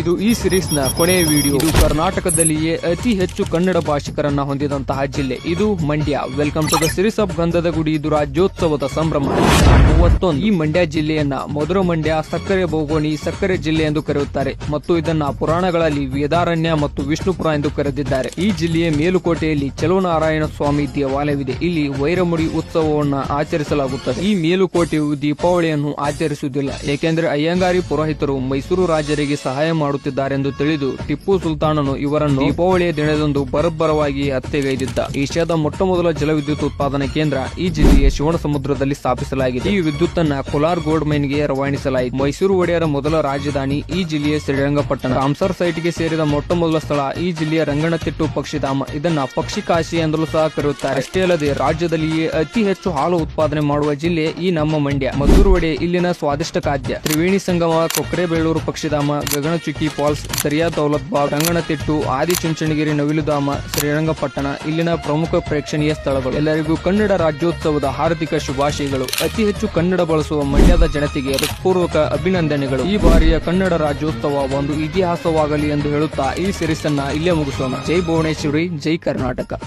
ಇದು ಈ ಸಿರೀಸ್ನ ಕೊನೆಯ ವಿಡಿಯೋ ಇದು ಕರ್ನಾಟಕದಲ್ಲಿಯೇ ಅತಿ ಹೆಚ್ಚು ಕನ್ನಡ ಭಾಷಿಕರನ್ನ ಹೊಂದಿದಂತಹ ಜಿಲ್ಲೆ. ಇದು Mandya. Welcome to the series of Gandhada Gudi ಇದು ರಾಜ್ಯೋತ್ಸವದ ಸಂಭ್ರಮ. ಮೂವತ್ತೊಂದು. ಈ ಮಂಡ್ಯ ಜಿಲ್ಲೆಯನ್ನ ಮಧುರ ಮಂಡ್ಯ, ಸಕ್ಕರೆ ಬೋಗೋಣಿ, ಸಕ್ಕರೆ ಜಿಲ್ಲೆ ಎಂದು ಕರೆಯುತ್ತಾರೆ. ಮತ್ತು ಇದನ್ನ ಪುರಾಣಗಳಲ್ಲಿ ವೇದಾರಣ್ಯ ಮತ್ತು ವಿಷ್ಣುಪುರ ಎಂದು ಕರೆದಿದ್ದಾರೆ. ಈ ಜಿಲ್ಲೆಯ ಮೇಲುಕೋಟೆಯಲ್ಲಿ ಚಲುವನಾರಾಯಣ ಸ್ವಾಮಿ ದೇವಾಲಯವಿದೆ. ಇಲ್ಲಿ ವೈರಮುಡಿ ಉತ್ಸವವನ್ನ ಆಚರಿಸಲಾಗುತ್ತದೆ. ಈ ಮೇಲುಕೋಟೆಯು ದೀಪಾವಳಿಯನ್ನು ಆಚರಿಸುವುದಿಲ್ಲ. ಏಕೆಂದರೆ ಅಯ್ಯಂಗಾರಿ ಪುರೋಹಿತರು ಮೈಸೂರು ರಾಜರಿಗೆ ಸಹಾಯ ಮಾಡುತ್ತಿದ್ದಾರೆಂದು ತಿಳಿದು ಟಿಪ್ಪು ಸುಲ್ತಾನನು ಇವರನ್ನು ದೀಪಾವಳಿಯ ದಿನದಂದು ಬರಬ್ಬರವಾಗಿ ಹತ್ಯೆಗೈದಿದ್ದ. ಏಷ್ಯಾದ ಮೊಟ್ಟಮೊದಲ ಜಲವಿದ್ಯುತ್ ಉತ್ಪಾದನಾ ಕೇಂದ್ರ ಈ ಜಿಲ್ಲೆಯ ಶಿವಣ ಸಮುದ್ರದಲ್ಲಿ ಸ್ಥಾಪಿಸಲಾಗಿದೆ. ಈ ವಿದ್ಯುತ್ ಅನ್ನ ಕೋಲಾರ್ ಗೋಲ್ಡ್ ಮೈನ್ಗೆ ರವಾನಿಸಲಾಯಿತು. ಮೈಸೂರು ಒಡೆಯರ ಮೊದಲ ರಾಜಧಾನಿ ಈ ಜಿಲ್ಲೆಯ ಶ್ರೀರಂಗಪಟ್ಟಣ. ರಾಮ್ಸರ್ ಸೈಟ್ಗೆ ಸೇರಿದ ಮೊಟ್ಟ ಮೊದಲ ಸ್ಥಳ ಈ ಜಿಲ್ಲೆಯ ರಂಗನತಿಟ್ಟು ಪಕ್ಷಿಧಾಮ. ಇದನ್ನ ಪಕ್ಷಿ ಕಾಶಿ ಎಂದಲೂ ಸಹ ಕರೆಯುತ್ತಾರೆ. ಅಷ್ಟೇ ಅಲ್ಲದೆ ರಾಜ್ಯದಲ್ಲಿಯೇ ಅತಿ ಹೆಚ್ಚು ಹಾಲು ಉತ್ಪಾದನೆ ಮಾಡುವ ಜಿಲ್ಲೆ ಈ ನಮ್ಮ ಮಂಡ್ಯ. ಮದ್ದೂರು ಒಡೆ ಇಲ್ಲಿನ ಸ್ವಾದಿಷ್ಟ ಖಾದ್ಯ. ತ್ರಿವೇಣಿ ಸಂಗಮ ಕೊಕ್ಕರೆಬೇಳೂರು ಪಕ್ಷಿಧಾಮ, ಗಗನಚುಕ್ಕಿ ಫಾಲ್ಸ್, ದರಿಯಾ ದೌಲತ್ ಬಾಗ್ ರಂಗನತಿಟ್ಟು ಆದಿಚುಂಚನಗಿರಿ ನವಿಲುಧಾಮ, ಶ್ರೀರಂಗಪಟ್ಟಣ ಇಲ್ಲಿನ ಪ್ರಮುಖ ಪ್ರೇಕ್ಷಣೀಯ ಸ್ಥಳಗಳು. ಎಲ್ಲರಿಗೂ ಕನ್ನಡ ರಾಜ್ಯೋತ್ಸವದ ಹಾರ್ದಿಕ ಶುಭಾಶಯಗಳು. ಅತಿ ಹೆಚ್ಚು ಕನ್ನಡ ಬಳಸುವ ಮಂಡ್ಯದ ಜನತೆಗೆ ಹೃತ್ಪೂರ್ವಕ ಅಭಿನಂದನೆಗಳು. ಈ ಬಾರಿಯ ಕನ್ನಡ ರಾಜ್ಯೋತ್ಸವ ಒಂದು ಇತಿಹಾಸವಾಗಲಿ ಎಂದು ಹೇಳುತ್ತಾ ಈ ಸಿರಿಸನ್ನ ಇಲ್ಲೇ ಮುಗಿಸೋಣ. ಜೈ ಭುವನೇಶ್ವರಿ, ಜೈ ಕರ್ನಾಟಕ.